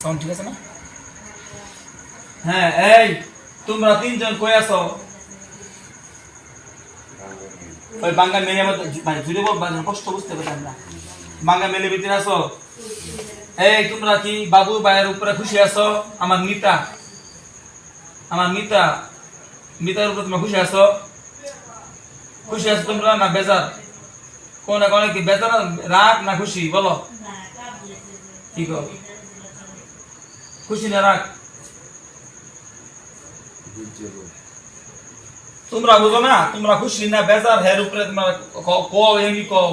Sound ঠিক আছে না? হ্যাঁ এই, তোমরা তিনজন কই আছো? ওই মেলে আমার মানে জুড়ে বল কষ্ট বুঝতে মেলে ভিতরে আছো? এই, তোমরা কি বাবু ভাইয়ের উপরে খুশি আছো? আমার মিতা। আমার মিতা। মিতার উপরে খুশি আছো? খুশি আছো তোমরা না বেজার? কোন কোন কি বেজার রাগ না খুশি? বলো। কি কর খুশি না রাগ তোমরা বুঝো না, তোমরা খুশি না, বেজার হের উপরে তোমরা কও এমনি কও।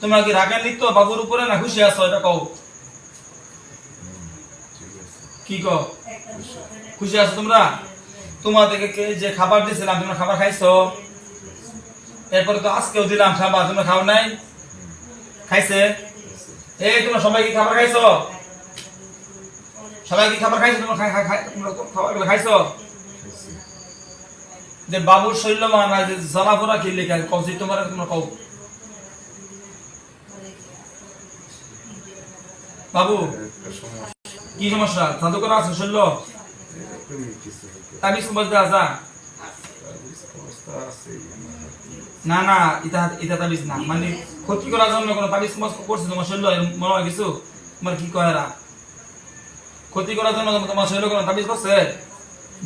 তোমরা কি রাগের লিপ্ত, বাবুর উপরে না খুশি আছো, এটা কও। কি কও? খুশি আছো তোমরা? তোমাদেরকে যে খাবার দিয়েছিলাম তোমরা খাবার খাইছো? এরপরে তো আজকেও দিলাম খাবার, তোমরা খাও নাই? খাইছে? এই, তোমরা সবাই কি খাবার খাইছো? সবাই কি খাবার খাইছো? তোমরা খাবারগুলো খাইছো? যে বাবুর শৈল্য মানা যে জ্বালাফোড়া কি লেখা কৌশি তোমার তোমরা কও। বাবু কি সমস্যা? জাদু করা আছে তাবিজ কুমার দেওয়া যা না না এটা এটা তাবিজ না। মানে ক্ষতি করার জন্য কোনো তাবিজ করছে তোমার এর মনে হয় কিছু? তোমার কি কয় এরা? ক্ষতি করার জন্য তোমার শৈল্য কোনো তাবিজ করছে?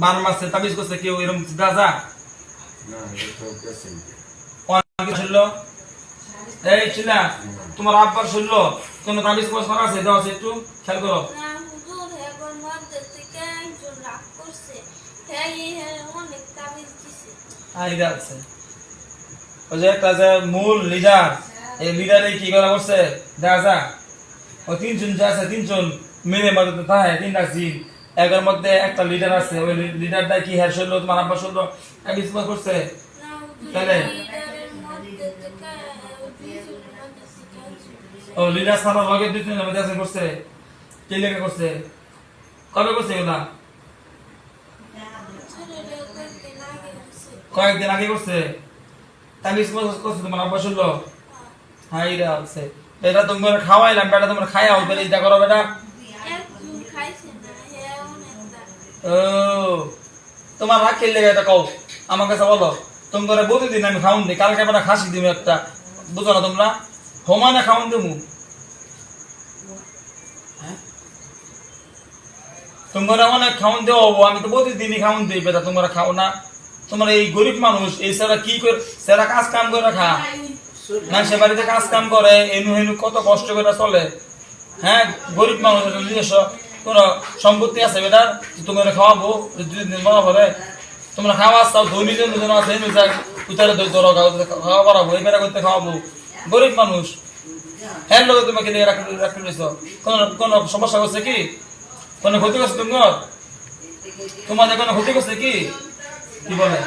বার মাসে তাবিজ করছে কেউ এরকম শুনল এই ছিলা তোমার আব্বার শুনল কোন তাবিজ কোর্স করা আছে? দাও আছে একটু খেয়াল করো। ওই যে একটা যে মূল লিডার এই লিডারে কি করা করছে? দেখা যা। ও তিনজন যে আছে তিনজন। মেনে মধ্যে থাকে তিনটা সিন একের মধ্যে একটা লিডার আছে, ওই লিডারটা কি হ্যাঁ শুনলো, তোমার আব্বা তাবিজ কোর্স করছে? তাহলে? মধ্যে মধ্যে ও লিডার সারা লগে দুজনের মধ্যে আছে, করছে। কে লেগে করছে? কবে করছে এগুলা? কয়েকদিন আগে করছে। তাবিজ কোর্স করছে তোমার আব্বা হ্যাঁ এটা আছে। এটা তোমার খাওয়াইলাম, বেটা, তোমার খাইয়া হবে এটা করো বেটা একজন খাইছে না হ্যাঁ অনেক তাবিজ তোমার রাগ খেললে এটা কও। আমার কাছে বলো তোমার প্রতিদিন আমি খাউন দিই কালকে বেটা খাসি দিবি একটা। বুঝো না তোমরা? সমানে খাউন দিমু। তোমরা অনেক খাউন হব আমি তো প্রতিদিনই খাউন দিই, বেটা তোমরা খাও না। তোমার এই গরিব মানুষ, এই সেরা কি করে, সেরা কাজ কাম করে রাখা মানুষের বাড়িতে কাজ কাম করে, এনু হেনু কত কষ্ট করে চলে। হ্যাঁ গরিব মানুষ একটা নিজস্ব। কোন সম্পত্তি আছে বেটার তোমরা খাওয়াবো দুই দিন বড় হবে তোমরা খাওয়া চাও ধনী জন দুজন আছে উতারে দই তোর খাওয়া করাবো এই বেটা করতে খাওয়াবো। গরিব মানুষ। হ্যাঁ লোক তোমাকে দিয়ে রাখতে সমস্যা করছে কি? কোনো ক্ষতি করছে তোমার? তোমাদের কোনো ক্ষতি করছে কি? কি বলে?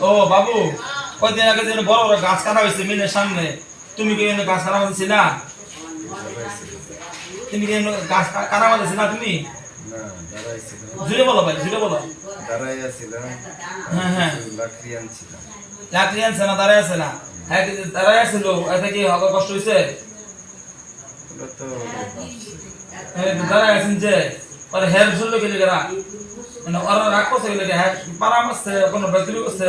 ও যে ওই হ্যাঁ আগে যেন বড় বড় গাছ কাটা হয়েছে মিলের সামনে তুমি কি এনে গাছ কাটা হয়েছিল তুমি কি এনে গাছ কা- কাটা হয়েছে না তুমি? জুড়ে বলো ভাই জুড়ে বলো। হ্যাঁ হ্যাঁ। লাকড়ি আনছে না দাঁড়ায় আছে না? হ্যাঁ দাঁড়ায় আছিল এতে কি কষ্ট হয়েছে? হ্যাঁ, দাঁড়ায় আছেন যে? ওর হেয়ার শুনলো গেলে গেরা মানে ওরা রাগ করছে গেলে হ্যাঁ পারাম আসছে কোনো বেতলি করছে?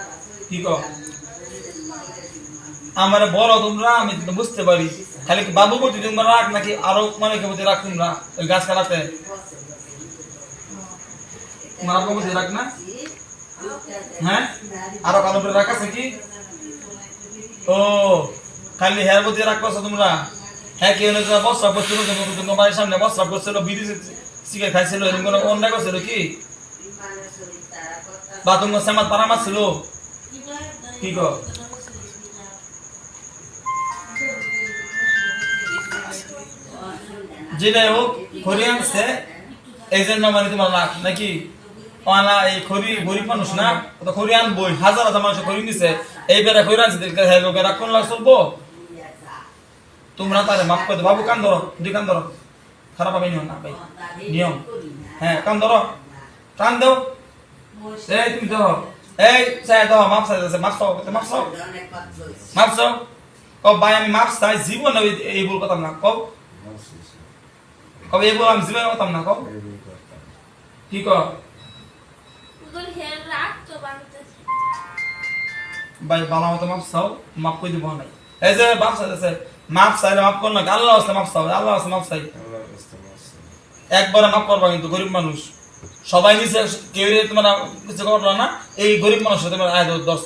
কি কও? আমার বড় তোমরা, আমি বুঝতে পারি। খালি বাবু প্রতি তোমরা রাখ নাকি আরও মানে কে প্রতি রাখ তোমরা? ওই গাছ কাটাতে। তোমার আব্বু প্রতি রাখ না? হ্যাঁ? আরও কালো করে রাখ আছে কি? ও, খালি হেয়ার প্রতি রাখ করছ তোমরা? হ্যাঁ কি হলো বস্ত্র করছিল তোমার বাড়ির সামনে বস্ত্র করছিল বিড়ি সিগারেট খাইছিল, এরকম অন্যায় করছিল কি? বা তোমার সামাদ পারামার ছিল? কি কর? যেটাই হোক খড়ি আনছে, এই জন্য মানে তোমার লাখ নাকি? আনা এই খড়ি গরিব মানুষ না তো খড়ি আনবই, হাজার হাজার মানুষ খড়ি নিছে, এই বেড়া খড়ি আনছে হ্যাঁ লোকের রাগ কোন লাখ চলবো তোমরা তারে মাফ করে বাবু, কান ধরো, দুই কান ধরো। খারাপ হবে নিয়ম না, ভাই। নিয়ম। হ্যাঁ কান ধরো। টান দাও। এই, তুমি ধরো। এই চাই দাও মাপ চাই মাপ চাও মাপ চাও মাপ চাও কব ভাই আমি মাপ চাই জীবন এই ভুল কথা না কব কবে এই ভুল আমি জীবনে কথা না কব কি তো ভাই বালা মতো মাপ চাও মাপ করে দিব নাই এই যে মাপ চাইতেছে মাপ চাইলে মাপ কর না আল্লাহ মাপ চাও আল্লাহ মাপ চাই একবারে মাফ করবা কিন্তু গরিব মানুষ। সবাই নিচে কেউ তোমার কিছু করল না এই গরিব মানুষ তোমার আয় দশ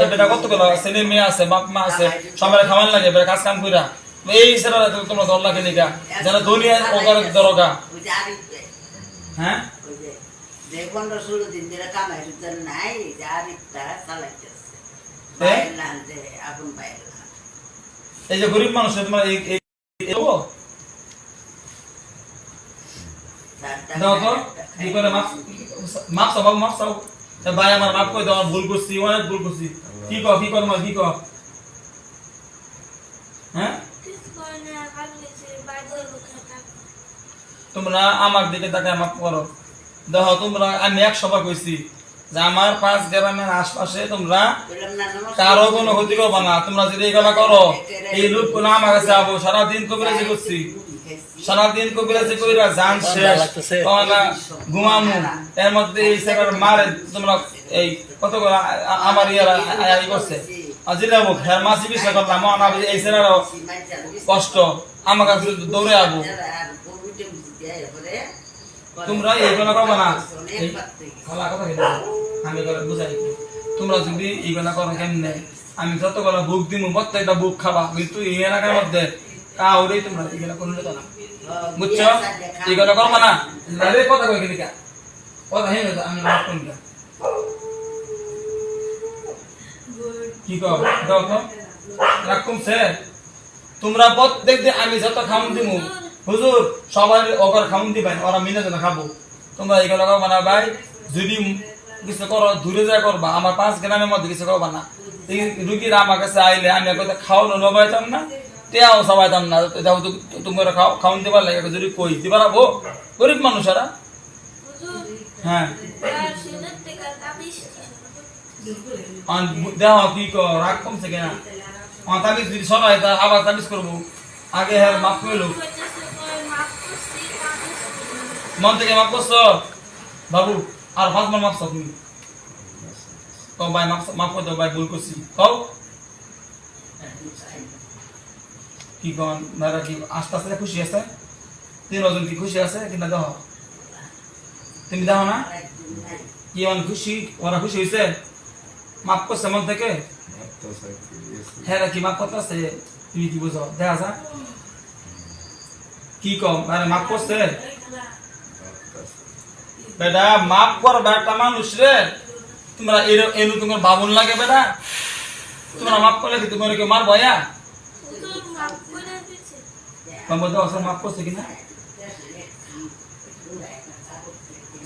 এই বেটা কতগুলো ছেলে মেয়ে আছে বাপ মা আছে সবাই খাওয়ান লাগে বেটা কাজ কাম কইরা এই সেটা তোমরা দর লাগে নিকা যারা দুনিয়া ওগার দরগা হ্যাঁ এই যে গরিব মানুষ তোমার এই এই- এই- তো করে তা ভাই আমার দাও ভুল করছি, অনেক ভুল করছি। কি কি কি হ্যাঁ? তোমরা আমার দিকে তাকায় মাপ করো। দেখো, তোমরা, আমি এক সভা কইছি যে আমার পাঁচ গ্রামের আশপাশে তোমরা কারও কোনো ক্ষতি করবা না। তোমরা যদি এগুলা করো, এই লোক কোনো আমার কাছে যাব সারাদিন কবিরাজি করছি। সারাদিন কবিরাজি কইরা জান শেষ না ঘুমামু এর মধ্যে এই সেটার মারে তোমরা এই কত আমার ইয়ারা আই করছে। হ্যাঁ মাসি বিষয় করলাম আমার এই কষ্ট। আমার কাছে দৌড়ে আবো। তোমরা এইগুলো করব না। খালা কথা আমি করে বুঝাই তোমরা যদি এইগুলা করো কেমনে? আমি যতগুলো বুক দিমু প্রত্যেকটা বুক খাবা। কিন্তু এই এলাকার মধ্যে কাউরেই তোমরা এইগুলা করলে তো না। বুঝছ? এইগুলা করব না আরে কথা কই কিনিকা কথা হে আমি মাফ করি না। কি কর দাও তো। রাগ কমছে তোমরা প্রত্যেক দিন আমি যত খাউন দিমু হুজুর সবাই ওগর খাউন দিবেন ওরা মিলে যেন খাব। তোমরা এইগুলো করবা না ভাই যদি কিছু করো দূরে যায় করবা। আমার পাঁচ গ্রামের মধ্যে কিছু করবা না। রুগীরা আমার কাছে আইলে আমি কথা খাওয়ানো নবাইতাম না। তেয়াও সবাইতাম না যাও তোমরা খাও খাওয়ান দিবার লাগে, যদি কই, দিবার আবো? গরিব মানুষেরা হ্যাঁ। দেহ কি কর, রাগ কমছে কিনা? আমার তাবিজ যদি সরাই তা আবার তাবিজ করব। আগে হ্যাঁ মাফ করল মাফ মন থেকে মাপ করছ? বাবু, আর বার মাপছো তুমি? কও, ভাই মাপ মাপ করে দাও, ভাই, ভুল করছি। কও? কি কন মেয়েরা কি আস্তে আস্তে খুশি আছে? তিনজন কি খুশি আছে? কিনা দেখো। তুমি দেখো না? কি অন খুশি? ওরা খুশি হয়েছে মাপ করছে মন থেকে? হ্যাঁ কি মাপ করতে আছে তুমি কি বুঝো? দেখা যা কি কম? আরে মাপ করছে? বেটা, মাপ কর, বেটা মানুষ রে। তোমরা এনু তোমার বাবুন লাগে, বেটা। তোমরা মাপ করলে কি তোমার মার বয়া হুজুর মাফ করে দিছে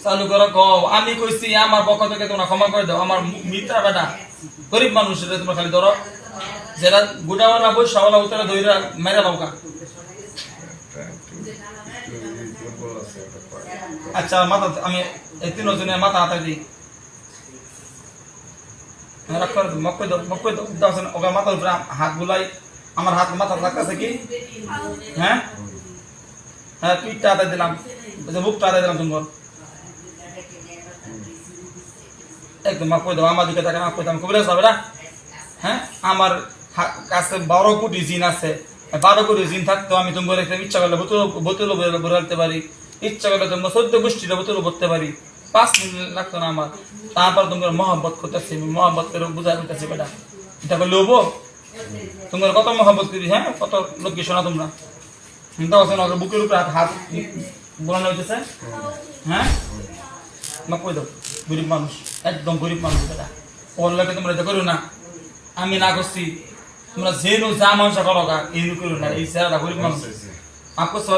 চালু করো কও আমি কইছি আমার পক্ষ থেকে তোমরা ক্ষমা করে দাও আমার মিত্রা বেটা গরিব মানুষ খালি ধরো যেটা গুটাওয়ালা বই সওয়ালা উত্তরে দইরা মেরে লওকা আচ্ছা মাথা আমি এই তিনজনের মাথা হাতে দিই রাখ করে দাও, মক করে দাও মক করে হাত বুলাই আমার হাত মাথা লাগতেছে কি? হ্যাঁ? হ্যাঁ পিঠটা আদায় দিলাম। বুকটা হাতে দিলাম তোমার একদম মাফ করে দাও, আমার দিকে তাকে মাফ করে দাও কবিরাজ হবে হ্যাঁ? আমার কাছে বারো কোটি জিন আছে। বারো কোটি জিন থাকতো আমি তোমার একটা ইচ্ছা করলে বোতল বোতল বলতে পারি। ইচ্ছা করলে তোমার চোদ্দ গোষ্ঠীর বোতল ভরতে পারি। পাঁচ মিনিট লাগতো না আমার। তারপর তোমার মহব্বত করতেছি মহব্বত করে বুঝা দিতেছি বেটা। এটা করে লোবো তোমার কত মহব্বত করি হ্যাঁ? কত লোককে শোনা তোমরা? চিন্তা করছ না বুকের উপরে হাত হাত বোলানো হইতেছে? হ্যাঁ? মা কই দাও, গরিব মানুষ, একদম গরিব মানুষ বেটা। পড়লাকে তোমরা এটা করো না। আমি না করছি, তোমরা যে যা মানুষ করো এই করো না। এই স্যারটা গরিব মানুষ। মাফ করছ